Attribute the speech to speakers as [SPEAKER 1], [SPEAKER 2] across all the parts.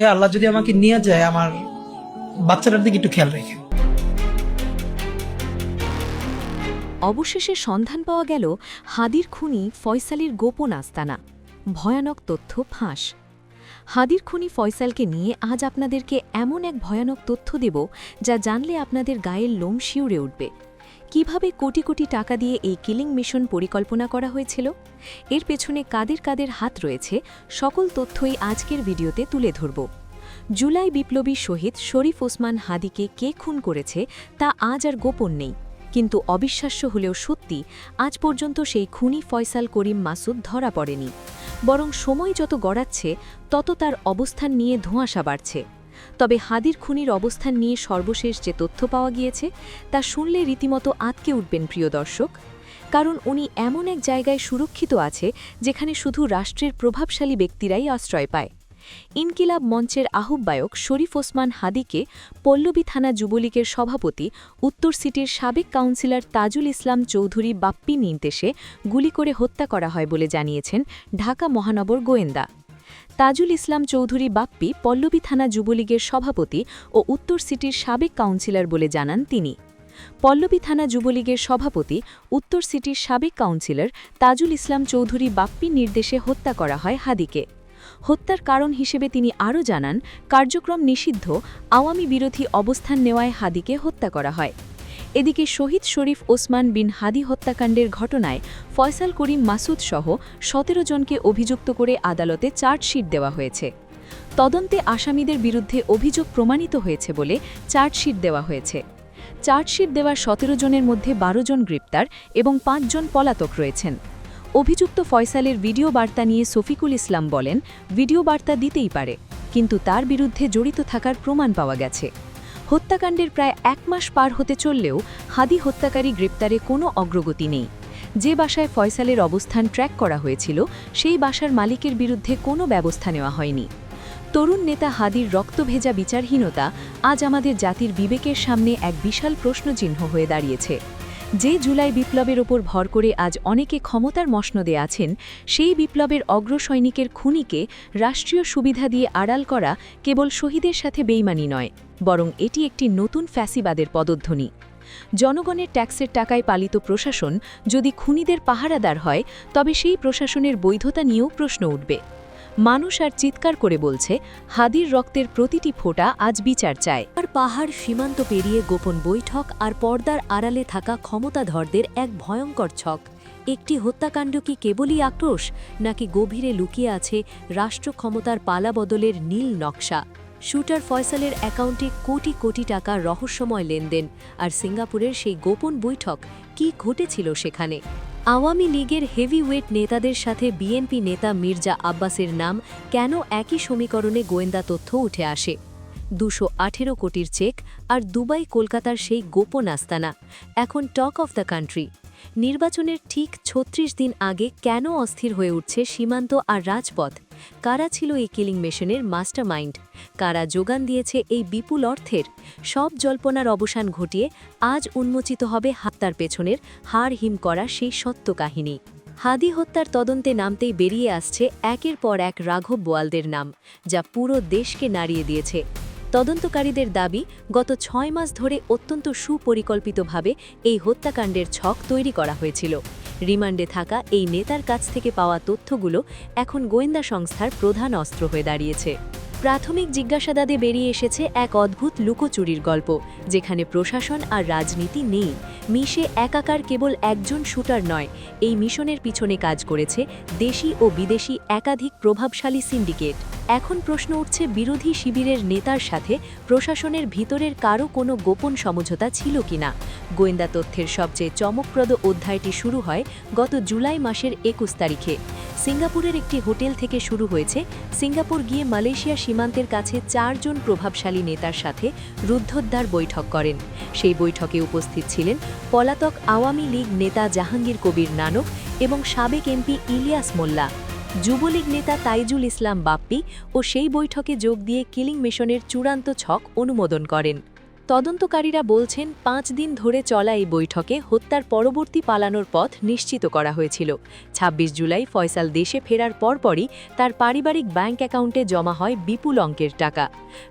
[SPEAKER 1] হে আল্লাহ যদি আমাকে নিয়ে যায়, আমার বাচ্চাটার দিকে একটু খেয়াল রেখে।
[SPEAKER 2] অবশেষে সন্ধান পাওয়া গেল হাদির খুনি ফয়সালের গোপন আস্তানা। ভয়ানক তথ্য ফাঁস। হাদির খুনি ফয়সালকে নিয়ে আজ আপনাদেরকে এমন এক ভয়ানক তথ্য দেব যা জানলে আপনাদের গায়ের লোম শিউরে উঠবে। কীভাবে কোটি কোটি টাকা দিয়ে এই কিলিং মিশন পরিকল্পনা করা হয়েছিল? এর পেছনে কাদের কাদের হাত রয়েছে? সকল তথ্যই আজকের ভিডিওতে তুলে ধরব। জুলাই বিপ্লবী শহীদ শরীফ ওসমান হাদিকে কে খুন করেছে তা আজ আর গোপন নেই। কিন্তু অবিশ্বাস্য হলেও সত্যি, আজ পর্যন্ত সেই খুনি ফয়সাল করিম মাসুদ ধরা পড়েনি। বরং সময় যত গড়াচ্ছে, তত তার অবস্থান নিয়ে ধোঁয়াশা বাড়ছে। তবে হাদির খুনির অবস্থান নিয়ে সর্বশেষ যে তথ্য পাওয়া গিয়েছে, তা শুনলে রীতিমতো আতকে উঠবেন প্রিয় দর্শক। কারণ উনি এমন এক জায়গায় সুরক্ষিত আছে, যেখানে শুধু রাষ্ট্রের প্রভাবশালী ব্যক্তিরাই আশ্রয় পায়। ইনকিলাব মঞ্চের আহ্বায়ক শরীফ ওসমান হাদিকে পল্লবী থানা যুবলীগের সভাপতি, উত্তর সিটির সাবেক কাউন্সিলর তাজুল ইসলাম চৌধুরী বাপ্পি নির্দেশে গুলি করে হত্যা করা হয় বলে জানিয়েছেন ঢাকা মহানগর গোয়েন্দা। তাজুল ইসলাম চৌধুরী বাপ্পি পল্লবী থানা যুবলীগের সভাপতি ও উত্তর সিটির সাবেক কাউন্সিলর বলে জানান তিনি। পল্লবী থানা যুবলীগের সভাপতি, উত্তর সিটির সাবেক কাউন্সিলর তাজুল ইসলাম চৌধুরী বাপ্পির নির্দেশে হত্যা করা হয় হাদিকে। হত্যার কারণ হিসেবে তিনি আরও জানান, কার্যক্রম নিষিদ্ধ, আওয়ামী বিরোধী অবস্থান নেওয়ায় হাদিকে হত্যা করা হয়। এদিকে শহীদ শরীফ ওসমান বিন হাদি হত্যাকাণ্ডের ঘটনায় ফয়সাল করিম মাসুদ সহ সতেরো জনকে অভিযুক্ত করে আদালতে চার্জশিট দেওয়া হয়েছে। তদন্তে আসামিদের বিরুদ্ধে অভিযোগ প্রমাণিত হয়েছে বলে চার্জশিট দেওয়া হয়েছে। চার্জশিট দেওয়া সতেরো জনের মধ্যে বারো জন গ্রেপ্তার এবং পাঁচজন পলাতক রয়েছেন। অভিযুক্ত ফয়সালের ভিডিও বার্তা নিয়ে সফিকুল ইসলাম বলেন, ভিডিও বার্তা দিতেই পারে, কিন্তু তার বিরুদ্ধে জড়িত থাকার প্রমাণ পাওয়া গেছে। হত্যাকাণ্ডের প্রায় এক মাস পার হতে চললেও হাদি হত্যাকারী গ্রেপ্তারে কোনো অগ্রগতি নেই। যে বাসায় ফয়সালের অবস্থান ট্র্যাক করা হয়েছিল, সেই বাসার মালিকের বিরুদ্ধে কোনো ব্যবস্থা নেওয়া হয়নি। তরুণ নেতা হাদির রক্তভেজা বিচারহীনতা আজ আমাদের জাতির বিবেকের সামনে এক বিশাল প্রশ্নচিহ্ন হয়ে দাঁড়িয়েছে। যে জুলাই বিপ্লবের ওপর ভর করে আজ অনেকে ক্ষমতার মসনদে আছেন, সেই বিপ্লবের অগ্রসৈনিকের খুনিকে রাষ্ট্রীয় সুবিধা দিয়ে আড়াল করা কেবল শহীদের সাথে বেইমানি নয়, বরং এটি একটি নতুন ফ্যাসিবাদের পদধ্বনি। জনগণের ট্যাক্সের টাকায় পালিত প্রশাসন যদি খুনিদের পাহারাদার হয়, তবে সেই প্রশাসনের বৈধতা নিয়েও প্রশ্ন উঠবে। মানুষ আর চিৎকার করে বলছে, হাদির রক্তের প্রতিটি ফোঁটা আজ বিচার চায়। আর পাহাড় সীমান্ত পেরিয়ে গোপন বৈঠক আর পর্দার আড়ালে থাকা ক্ষমতাধরদের এক ভয়ঙ্কর ছক। একটি হত্যাকাণ্ড কি কেবলই আক্রোশ, নাকি গভীরে লুকিয়ে আছে রাষ্ট্র ক্ষমতার পালা বদলের নীল নকশা? শুটার ফয়সালের অ্যাকাউন্টে কোটি কোটি টাকা রহস্যময় লেনদেন আর সিঙ্গাপুরের সেই গোপন বৈঠক কি ঘটেছিল সেখানে? আওয়ামী লীগের হেভিওয়েট নেতাদের সাথে বিএনপি নেতা মির্জা আব্বাসের নাম কেন একই সমীকরণে গোয়েন্দা তথ্য উঠে আসে? দুশো আঠেরো কোটির চেক আর দুবাই, কলকাতার সেই গোপন আস্তানা। এখন টক অফ দ্য কান্ট্রি। নির্বাচনের ঠিক ছত্রিশ দিন আগে কেন অস্থির হয়ে উঠছে সীমান্ত আর রাজপথ? কারা ছিল এই কিলিং মেশিনের মাস্টার মাইন্ড কারা যোগান দিয়েছে এই বিপুল অর্থের? সব জল্পনার অবসান ঘটিয়ে আজ উন্মোচিত হবে হাত্তার পেছনের হাড় হিম করা সেই সত্য কাহিনী। হাদি হত্যার তদন্তে নামতেই বেরিয়ে আসছে একের পর এক রাঘব বোয়ালদের নাম, যা পুরো দেশকে নাড়িয়ে দিয়েছে। তদন্তকারীদের দাবি, গত ছয় মাস ধরে অত্যন্ত সুপরিকল্পিতভাবে এই হত্যাকাণ্ডের ছক তৈরি করা হয়েছিল। রিমান্ডে থাকা এই নেতার কাছ থেকে পাওয়া তথ্যগুলো এখন গোয়েন্দা সংস্থার প্রধান অস্ত্র হয়ে দাঁড়িয়েছে। প্রাথমিক জিজ্ঞাসাবাদে বেরিয়ে এসেছে এক অদ্ভুত লুকোচুরির গল্প, যেখানে প্রশাসন আর রাজনীতি নেই। মিশে একাকার কেবল একজন শুটার নয়, এই মিশনের পিছনে কাজ করেছে দেশি ও বিদেশি একাধিক প্রভাবশালী সিন্ডিকেট। এখন প্রশ্ন উঠছে বিরোধী শিবিরের নেতার সাথে প্রশাসনের ভিতরের কারও কোনো গোপন সমঝোতা ছিল কিনা। গোয়েন্দা তথ্যের সবচেয়ে চমকপ্রদ অধ্যায়টি শুরু হয় গত জুলাই মাসের একুশ তারিখে। সিঙ্গাপুরের একটি হোটেল থেকে শুরু হয়েছে সিঙ্গাপুর গিয়ে মালয়েশিয়া সীমান্তের কাছে চারজন প্রভাবশালী নেতার সাথে রুদ্ধোদ্ধার বৈঠক করেন। সেই বৈঠকে উপস্থিত ছিলেন পলাতক আওয়ামী লীগ নেতা জাহাঙ্গীর কবির নানক এবং সাবেক এমপি ইলিয়াস মোল্লা, যুবলীগ নেতা তাইজুল ইসলাম বাপ্পি ও সেই বৈঠকে যোগ দিয়ে কিলিং মিশনের চূড়ান্ত ছক অনুমোদন করেন। তদন্তকারীরা বলছেন, পাঁচ দিন ধরে চলা এই বৈঠকে হত্যার পরবর্তী পালানোর পথ নিশ্চিত করা হয়েছিল। ২৬ জুলাই ফয়সাল দেশে ফেরার পরপরই তার পারিবারিক ব্যাংক অ্যাকাউন্টে জমা হয় বিপুল অঙ্কের টাকা।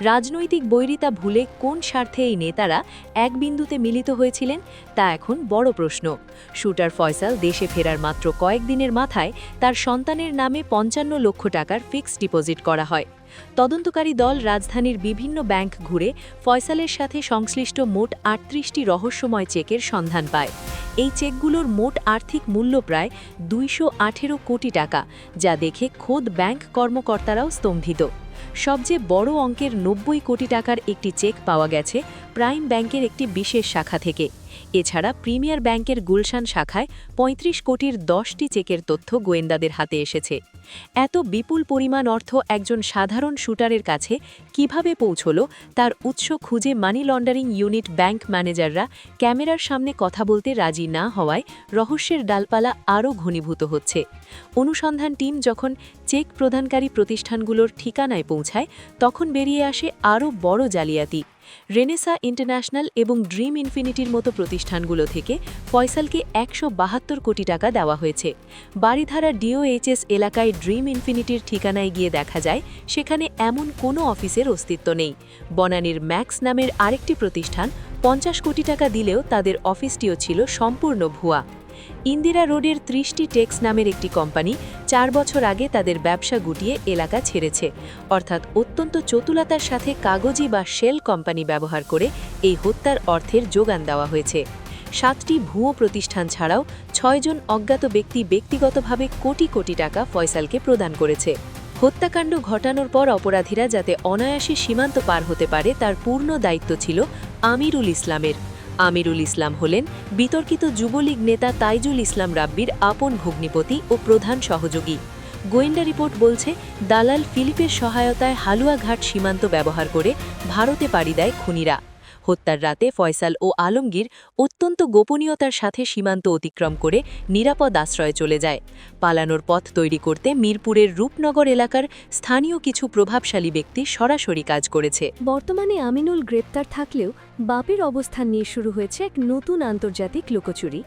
[SPEAKER 2] রাজনৈতিক বৈরিতা ভুলে কোন স্বার্থে এই নেতারা এক বিন্দুতে মিলিত হয়েছিলেন, তা এখন বড় প্রশ্ন। শুটার ফয়সাল দেশে ফেরার মাত্র কয়েকদিনের মাথায় তার সন্তানের নামে পঞ্চান্ন লক্ষ টাকার ফিক্সড ডিপোজিট করা হয়। তদন্তকারী দল রাজধানীর বিভিন্ন ব্যাংক ঘুরে ফয়সালের সাথে সংশ্লিষ্ট মোট আটত্রিশটি রহস্যময় চেকের সন্ধান পায়। এই চেকগুলোর মোট আর্থিক মূল্য প্রায় দুইশ আঠেরো কোটি টাকা, যা দেখে খোদ ব্যাংক কর্মকর্তারাও স্তম্ভিত। সবচেয়ে বড় অঙ্কের নব্বই কোটি টাকার একটি চেক পাওয়া গেছে প্রাইম ব্যাংকের একটি বিশেষ শাখা থেকে। এছাড়া প্রিমিয়ার ব্যাংকের গুলশান শাখায় ৩৫ কোটির দশটি চেকের তথ্য গোয়েন্দাদের হাতে এসেছে। এত বিপুল পরিমাণ অর্থ একজন সাধারণ শুটারের কাছে কীভাবে পৌঁছল তার উৎস খুঁজে মানি লন্ডারিং ইউনিট ব্যাংক ম্যানেজাররা ক্যামেরার সামনে কথা বলতে রাজি না হওয়ায় রহস্যের ডালপালা আরও ঘনীভূত হচ্ছে। অনুসন্ধান টিম যখন চেক প্রদানকারী প্রতিষ্ঠানগুলোর ঠিকানায় পৌঁছায়, তখন বেরিয়ে আসে আরও বড় জালিয়াতি। রেনেসা ইন্টারন্যাশনাল এবং ড্রিম ইনফিনিটির মতো প্রতিষ্ঠানগুলো থেকে ফয়সালকে একশো বাহাত্তর কোটি টাকা দেওয়া হয়েছে। বাড়িধারা ডিওএইচএস এলাকায় ড্রিম ইনফিনিটির ঠিকানায় গিয়ে দেখা যায়, সেখানে এমন কোনো অফিসের অস্তিত্ব নেই। বনানীর ম্যাক্স নামের আরেকটি প্রতিষ্ঠান পঞ্চাশ কোটি টাকা দিলেও তাদের অফিসটিও ছিল সম্পূর্ণ ভুয়া। ইন্দিরা রোডের ত্রিশটি টেক্স নামের একটি কোম্পানি চার বছর আগে তাদের ব্যবসা গুটিয়ে এলাকা ছেড়েছে। অর্থাৎ অত্যন্ত চতুলতার সাথে কাগজি বা শেল কোম্পানি ব্যবহার করে এই হত্যার অর্থের যোগান দেওয়া হয়েছে। সাতটি ভুয়ো প্রতিষ্ঠান ছাড়াও ছয়জন অজ্ঞাত ব্যক্তি ব্যক্তিগতভাবে কোটি কোটি টাকা ফয়সালকে প্রদান করেছে। হত্যাকাণ্ড ঘটানোর পর অপরাধীরা যাতে অনায়াসে সীমান্ত পার হতে পারে তার পূর্ণ দায়িত্ব ছিল আমিরুল ইসলামের। আমিরুল ইসলাম হলেন বিতর্কিত যুবলীগ নেতা তাইজুল ইসলাম রাব্বির আপন ভগ্নিপতি ও প্রধান সহযোগী। গোয়েন্দা রিপোর্ট বলছে, দালাল ফিলিপের সহায়তায় হালুয়াঘাট সীমান্ত ব্যবহার করে ভারতে পাড়ি দেয় খুনিরা। হত্যার রাতে ফয়সাল ও আলমগীর অত্যন্ত গোপনীয়তার সাথে সীমান্ত অতিক্রম করে নিরাপদ আশ্রয়ে চলে যায়। পালানোর পথ তৈরি করতে মিরপুরের রূপনগর এলাকার স্থানীয় কিছু প্রভাবশালী ব্যক্তি সরাসরি কাজ করেছে।
[SPEAKER 3] বর্তমানে আমিনুল গ্রেপ্তার থাকলেও বাপের অবস্থান নিয়ে শুরু হয়েছে এক নতুন আন্তর্জাতিক লুকোচুরি।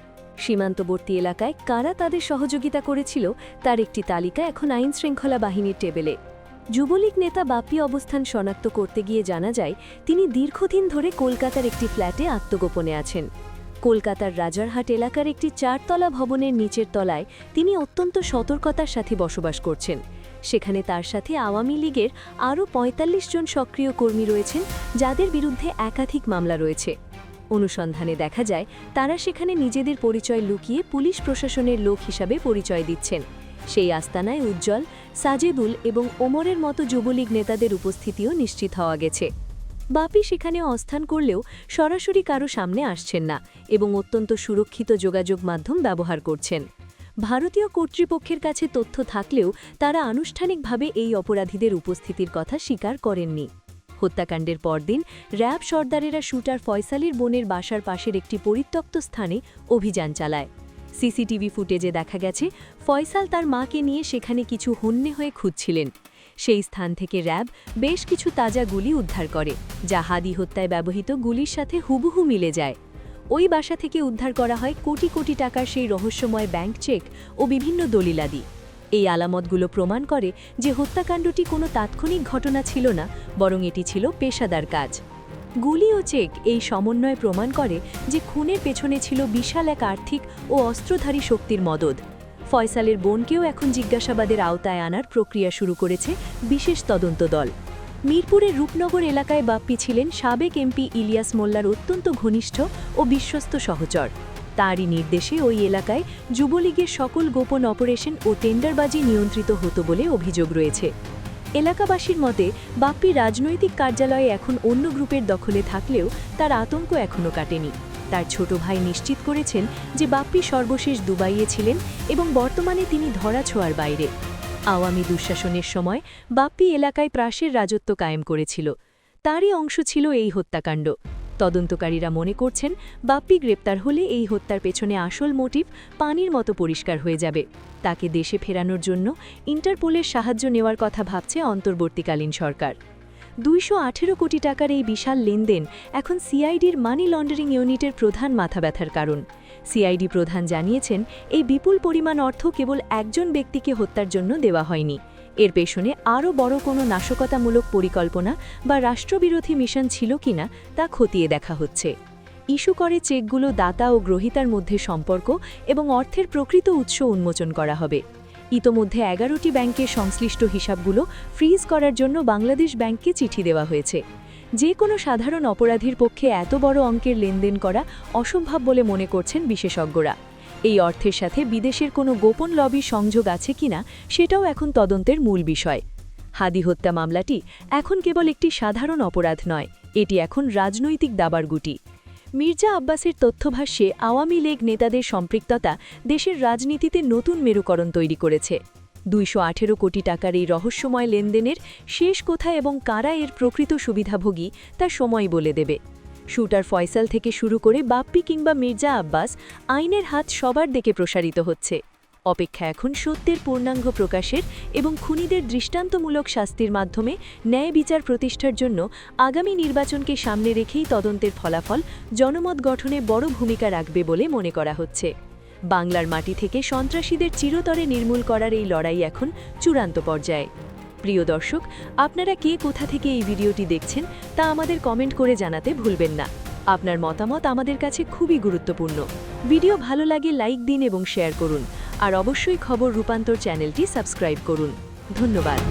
[SPEAKER 3] সীমান্তবর্তী এলাকায় কারা তাদের সহযোগিতা করেছিল তার একটি তালিকা এখন আইনশৃঙ্খলা বাহিনীর টেবিলে। যুবলীগ নেতা বাপি অবস্থান শনাক্ত করতে গিয়ে জানা যায়, তিনি দীর্ঘদিন ধরে কলকাতার একটি ফ্ল্যাটে আত্মগোপনে আছেন। কলকাতার রাজারহাট এলাকার একটি চারতলা ভবনের নিচের তলায় তিনি অত্যন্ত সতর্কতার সাথে বসবাস করছেন। সেখানে তার সাথে আওয়ামী লীগের আরও ৪৫ জন সক্রিয় কর্মী রয়েছেন, যাদের বিরুদ্ধে একাধিক মামলা রয়েছে। অনুসন্ধানে দেখা যায়, তারা সেখানে নিজেদের পরিচয় লুকিয়ে পুলিশ প্রশাসনের লোক হিসাবে পরিচয় দিচ্ছেন। সেই আস্তানায় উজ্জ্বল, সাজেদুল এবং ওমরের মতো যুবলীগ নেতাদের উপস্থিতিও নিশ্চিত হওয়া গেছে। বাপি সেখানে অস্থান করলেও সরাসরি কারও সামনে আসছেন না এবং অত্যন্ত সুরক্ষিত যোগাযোগ মাধ্যম ব্যবহার করছেন। ভারতীয় কর্তৃপক্ষের কাছে তথ্য থাকলেও তারা আনুষ্ঠানিকভাবে এই অপরাধীদের উপস্থিতির কথা স্বীকার করেননি। হত্যাকাণ্ডের পরদিন র্যাব সর্দারেরা শুটার ফয়সালির বোনের বাসার পাশের একটি পরিত্যক্ত স্থানে অভিযান চালায়। সিসিটিভি ফুটেজে দেখা গেছে, ফয়সাল তার মাকে নিয়ে সেখানে কিছু হন্যে হয়ে খুঁজছিলেন। সেই স্থান থেকে র্যাব বেশ কিছু তাজা গুলি উদ্ধার করে, যা হাদি হত্যায় ব্যবহৃত গুলির সাথে হুবহু মিলে যায়। ওই বাসা থেকে উদ্ধার করা হয় কোটি কোটি টাকার সেই রহস্যময় ব্যাংক চেক ও বিভিন্ন দলিলাদি। এই আলামতগুলো প্রমাণ করে যে হত্যাকাণ্ডটি কোনো তাৎক্ষণিক ঘটনা ছিল না, বরং এটি ছিল পেশাদার কাজ। গুলি ও চেক এই সমন্বয় প্রমাণ করে যে খুনের পেছনে ছিল বিশাল এক আর্থিক ও অস্ত্রধারী শক্তির মদদ। ফয়সালের বোনকেও এখন জিজ্ঞাসাবাদের আওতায় আনার প্রক্রিয়া শুরু করেছে বিশেষ তদন্ত দল। মিরপুরের রূপনগর এলাকায় বাপ্পি ছিলেন সাবেক এমপি ইলিয়াস মোল্লার অত্যন্ত ঘনিষ্ঠ ও বিশ্বস্ত সহচর। তারই নির্দেশে ওই এলাকায় যুবলীগের সকল গোপন অপারেশন ও টেন্ডারবাজি নিয়ন্ত্রিত হতো বলে অভিযোগ রয়েছে। এলাকাবাসীর মতে, বাপ্পি রাজনৈতিক কার্যালয়ে এখন অন্য গ্রুপের দখলে থাকলেও তার আতঙ্ক এখনও কাটেনি। তার ছোট ভাই নিশ্চিত করেছেন যে বাপ্পি সর্বশেষ দুবাইয়ে ছিলেন এবং বর্তমানে তিনি ধরা ছোঁয়ার বাইরে। আওয়ামী দুঃশাসনের সময় বাপ্পি এলাকায় প্রাসের রাজত্ব কায়েম করেছিল। তারই অংশ ছিল এই হত্যাকাণ্ড। তদন্তকারীরা মনে করছেন, বাপ্পি গ্রেপ্তার হলে এই হত্যার পেছনে আসল মোটিভ পানির মতো পরিষ্কার হয়ে যাবে। তাকে দেশে ফেরানোর জন্য ইন্টারপোলের সাহায্য নেওয়ার কথা ভাবছে অন্তর্বর্তীকালীন সরকার।
[SPEAKER 2] দুইশ আঠেরো কোটি টাকার এই বিশাল লেনদেন এখন সিআইডির মানি লন্ডারিং ইউনিটের প্রধান মাথা ব্যথার কারণ। সিআইডি প্রধান জানিয়েছেন, এই বিপুল পরিমাণ অর্থ কেবল একজন ব্যক্তিকে হত্যার জন্য দেওয়া হয়নি। এর পেছনে আরও বড় কোনো নাশকতামূলক পরিকল্পনা বা রাষ্ট্রবিরোধী মিশন ছিল কিনা তা খতিয়ে দেখা হচ্ছে। ইস্যু করে চেকগুলো দাতা ও গ্রহীতার মধ্যে সম্পর্ক এবং অর্থের প্রকৃত উৎস উন্মোচন করা হবে। ইতোমধ্যে এগারোটি ব্যাংকের সংশ্লিষ্ট হিসাবগুলো ফ্রিজ করার জন্য বাংলাদেশ ব্যাংককে চিঠি দেওয়া হয়েছে। যে কোনো সাধারণ অপরাধীর পক্ষে এত বড় অঙ্কের লেনদেন করা অসম্ভব বলে মনে করছেন বিশেষজ্ঞরা। এই অর্থের সাথে বিদেশের কোনো গোপন লবি সংযোগ আছে কিনা সেটাও এখন তদন্তের মূল বিষয়। হাদি হত্যা মামলাটি এখন কেবল একটি সাধারণ অপরাধ নয়, এটি এখন রাজনৈতিক দাবার গুটি। মির্জা আব্বাসের তথ্যভাষ্যে আওয়ামী লীগ নেতাদের সম্পৃক্ততা দেশের রাজনীতিতে নতুন মেরুকরণ তৈরি করেছে। দুইশ আঠেরো কোটি টাকার এই রহস্যময় লেনদেনের শেষ কোথায় এবং কারা এর প্রকৃত সুবিধাভোগী তা সময় বলে দেবে। শুটার ফয়সাল থেকে শুরু করে বাপ্পি কিংবা মির্জা আব্বাস আইনের হাত সবার দিকে প্রসারিত হচ্ছে। অপেক্ষা এখন সত্যের পূর্ণাঙ্গ প্রকাশের এবং খুনিদের দৃষ্টান্তমূলক শাস্তির মাধ্যমে ন্যায় বিচার প্রতিষ্ঠার জন্য আগামী নির্বাচনকে সামনে রেখেই তদন্তের ফলাফল জনমত গঠনে বড় ভূমিকা রাখবে বলে মনে করা হচ্ছে। বাংলার মাটি থেকে সন্ত্রাসীদের চিরতরে নির্মূল করার এই লড়াই এখন চূড়ান্ত পর্যায়ে। প্রিয় দর্শক, আপনারা কে কোথা থেকে এই ভিডিওটি দেখছেন তা আমাদের কমেন্ট করে জানাতে ভুলবেন না। আপনার মতামত আমাদের কাছে খুবই গুরুত্বপূর্ণ। ভিডিও ভালো লাগে লাইক দিন এবং শেয়ার করুন। আর অবশ্যই খবর রূপান্তর চ্যানেলটি সাবস্ক্রাইব করুন। ধন্যবাদ।